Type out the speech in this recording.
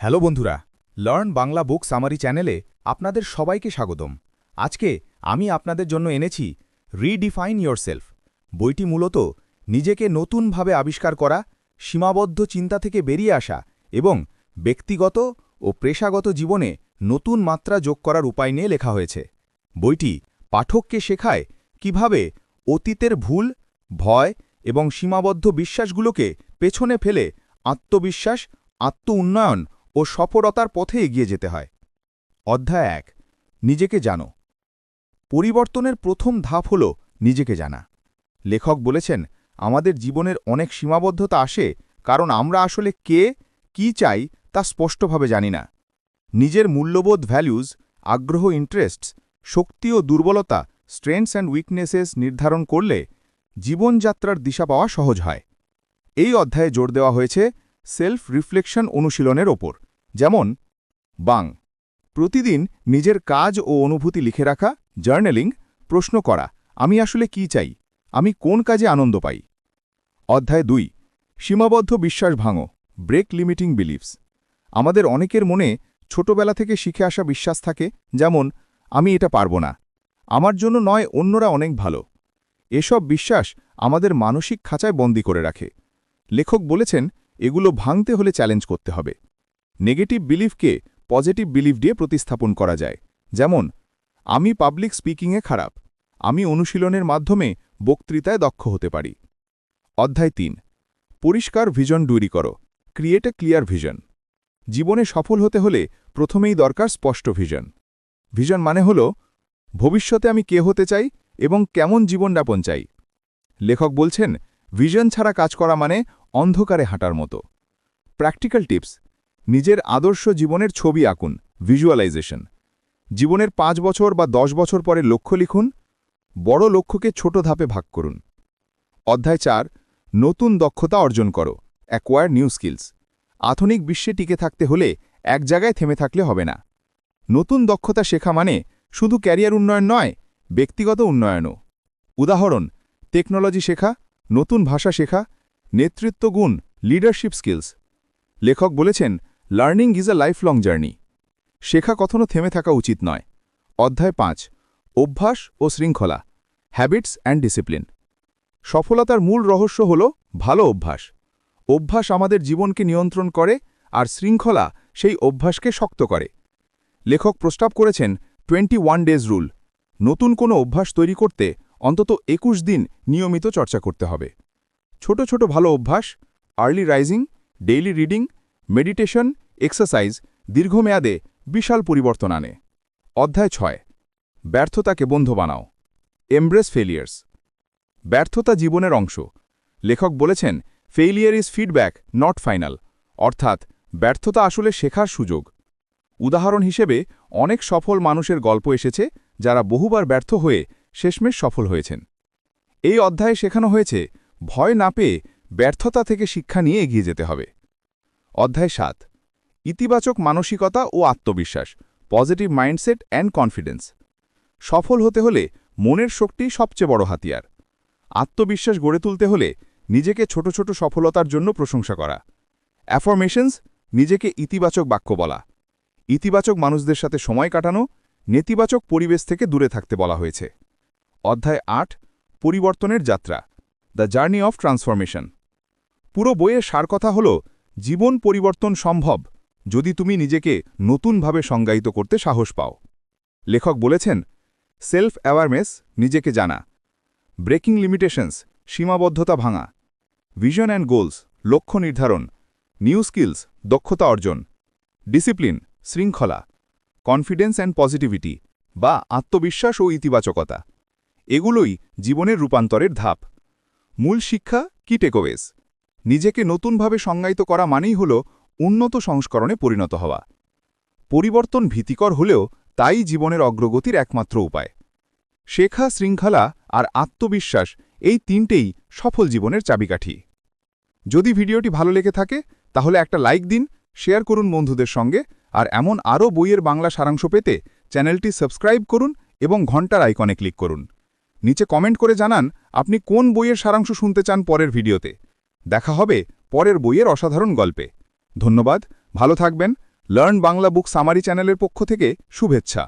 Hello বন্ধুরা, learn Bangla বুক summary চ্যানেলে আপনাদের সবাইকে স্বাগতম। আজকে আমি আপনাদের জন্য এনেছি রিডিফাইন সেলফ বইটি মূলত নিজেকে নতুনভাবে আবিষ্কার করা, সীমাবদ্ধ চিন্তা থেকে বেরিয়ে আসা এবং ব্যক্তিগত ও পেশাগত জীবনে নতুন মাত্রা যোগ করার উপায় নিয়ে লেখা হয়েছে। বইটি পাঠককে শেখায় কীভাবে অতীতের ভুল, ভয় এবং সীমাবদ্ধ বিশ্বাসগুলোকে পেছনে ফেলে আত্মবিশ্বাস আত্ম উন্নয়ন ও সফলতার পথে এগিয়ে যেতে হয়। অধ্যায় এক, নিজেকে জানো। পরিবর্তনের প্রথম ধাপ হল নিজেকে জানা। লেখক বলেছেন, আমাদের জীবনের অনেক সীমাবদ্ধতা আসে, কারণ আমরা আসলে কে, কি চাই, তা স্পষ্টভাবে জানি না। নিজের মূল্যবোধ ভ্যালুজ আগ্রহ ইন্টারেস্টস, শক্তি ও দুর্বলতা স্ট্রেংথস অ্যান্ড উইকনেসেস নির্ধারণ করলে জীবনযাত্রার দিশা পাওয়া সহজ হয়। এই অধ্যায়ে জোর দেওয়া হয়েছে সেলফ রিফ্লেকশন অনুশীলনের ওপর। যেমন, বাং, প্রতিদিন নিজের কাজ ও অনুভূতি লিখে রাখা, জার্নালিং, প্রশ্ন করা, আমি আসলে কি চাই, আমি কোন কাজে আনন্দ পাই। অধ্যায় দুই, সীমাবদ্ধ বিশ্বাস ভাঙো, ব্রেক লিমিটিং বিলিভস। আমাদের অনেকের মনে ছোটবেলা থেকে শিখে আসা বিশ্বাস থাকে, যেমন, আমি এটা পারব না, আমার জন্য নয়, অন্যরা অনেক ভালো। এসব বিশ্বাস আমাদের মানসিক খাঁচায় বন্দি করে রাখে। লেখক বলেছেন এগুলো ভাঙতে হলে চ্যালেঞ্জ করতে হবে। নেগেটিভ বিলিফকে পজিটিভ বিলিফ দিয়ে প্রতিস্থাপন করা যায়। যেমন, আমি পাবলিক স্পিকিংয়ে খারাপ। আমি অনুশীলনের মাধ্যমে বক্তৃতায় দক্ষ হতে পারি। অধ্যায় তিন, পরিষ্কার ভিজন ডুরি করো। ক্রিয়েট এ ক্লিয়ার ভিজন জীবনে সফল হতে হলে প্রথমেই দরকার স্পষ্ট ভিজন ভিজন মানে হল, ভবিষ্যতে আমি কে হতে চাই এবং কেমন জীবনযাপন চাই। লেখক বলছেন ভিজন ছাড়া কাজ করা মানে অন্ধকারে হাঁটার মতো। প্র্যাকটিক্যাল টিপস নিজের আদর্শ জীবনের ছবি আঁকুন। ভিজুয়ালাইজেশন জীবনের পাঁচ বছর বা দশ বছর পরে লক্ষ্য লিখুন। বড় লক্ষ্যকে ছোট ধাপে ভাগ করুন। অধ্যায় চার, নতুন দক্ষতা অর্জন করো। অ্যাকোয়ার নিউ স্কিলস আধুনিক বিশ্বে টিকে থাকতে হলে এক জায়গায় থেমে থাকলে হবে না। নতুন দক্ষতা শেখা মানে শুধু ক্যারিয়ার উন্নয়ন নয়, ব্যক্তিগত উন্নয়নও। উদাহরণ, টেকনোলজি শেখা, নতুন ভাষা শেখা নেতৃত্ব গুণ লিডারশিপ স্কিলস লেখক বলেছেন learning is a lifelong journey শেখা কখনো থেমে থাকা উচিত নয়। অধ্যায় পাঁচ, অভ্যাস ও শৃঙ্খলা হ্যাবিটস অ্যান্ড ডিসিপ্লিন সফলতার মূল রহস্য হল, ভালো অভ্যাস। অভ্যাস আমাদের জীবনকে নিয়ন্ত্রণ করে, আর শৃঙ্খলা সেই অভ্যাসকে শক্ত করে। লেখক প্রস্তাব করেছেন টোয়েন্টি ওয়ান ডেজ রুল নতুন কোনো অভ্যাস তৈরি করতে অন্তত একুশ দিন নিয়মিত চর্চা করতে হবে। ছোট ছোট ভালো অভ্যাস early rising daily reading meditation exercise দীর্ঘমেয়াদে বিশাল পরিবর্তন আনে। অধ্যায় ছয়, ব্যর্থতাকে বন্ধু বানাও। এমব্রেস ফেলিয়ার্স ব্যর্থতা জীবনের অংশ। লেখক বলেছেন failure is feedback not final অর্থাৎ, ব্যর্থতা আসলে শেখার সুযোগ। উদাহরণ হিসেবে, অনেক সফল মানুষের গল্প এসেছে যারা বহুবার ব্যর্থ হয়ে শেষমেশ সফল হয়েছেন। এই অধ্যায়ে শেখানো হয়েছে ভয় না পেয়ে ব্যর্থতা থেকে শিক্ষা নিয়ে এগিয়ে যেতে হবে। অধ্যায় সাত। ইতিবাচক মানসিকতা ও আত্মবিশ্বাস পজিটিভ মাইন্ডসেট অ্যান্ড কনফিডেন্স সফল হতে হলে মনের শক্তি সবচেয়ে বড় হাতিয়ার। আত্মবিশ্বাস গড়ে তুলতে হলে নিজেকে ছোট ছোট সফলতার জন্য প্রশংসা করা। অ্যাফরমেশনস নিজেকে ইতিবাচক বাক্য বলা। ইতিবাচক মানুষদের সাথে সময় কাটানো, নেতিবাচক পরিবেশ থেকে দূরে থাকতে বলা হয়েছে। অধ্যায় আট, পরিবর্তনের যাত্রা। The journey of transformation. পুরো বইয়ের সার কথা হল, জীবন পরিবর্তন সম্ভব যদি তুমি নিজেকে নতুনভাবে সংজ্ঞায়িত করতে সাহস পাও। লেখক বলেছেন সেলফ অ্যাওয়ারনেস নিজেকে জানা। ব্রেকিং লিমিটেশনস, সীমাবদ্ধতা ভাঙা। ভিশন অ্যান্ড গোলস, লক্ষ্য নির্ধারণ। নিউ স্কিলস, দক্ষতা অর্জন। ডিসিপ্লিন, শৃঙ্খলা। কনফিডেন্স অ্যান্ড পজিটিভিটি বা আত্মবিশ্বাস ও ইতিবাচকতা। এগুলোই জীবনের রূপান্তরের ধাপ। মূল শিক্ষা কি টেকোয়েস নিজেকে নতুনভাবে সংজ্ঞায়িত করা মানেই হল উন্নত সংস্করণে পরিণত হওয়া। পরিবর্তন ভীতিকর হলেও তাই জীবনের অগ্রগতির একমাত্র উপায়। শেখা, শৃঙ্খলা আর আত্মবিশ্বাস এই তিনটেই সফল জীবনের চাবিকাঠি। যদি ভিডিওটি ভালো লেগে থাকে, তাহলে একটা লাইক দিন, শেয়ার করুন বন্ধুদের সঙ্গে, আর এমন আরও বইয়ের বাংলা সারাংশ পেতে চ্যানেলটি সাবস্ক্রাইব করুন এবং ঘণ্টার আইকনে ক্লিক করুন। নিচে কমেন্ট করে জানান আপনি কোন বইয়ের সারাংশ শুনতে চান পরের ভিডিওতে। দেখা হবে পরের বইয়ের অসাধারণ গল্পে। ধন্যবাদ, ভালো থাকবেন, লার্ন বাংলা বুক সামারি চ্যানেলের পক্ষ থেকে শুভেচ্ছা।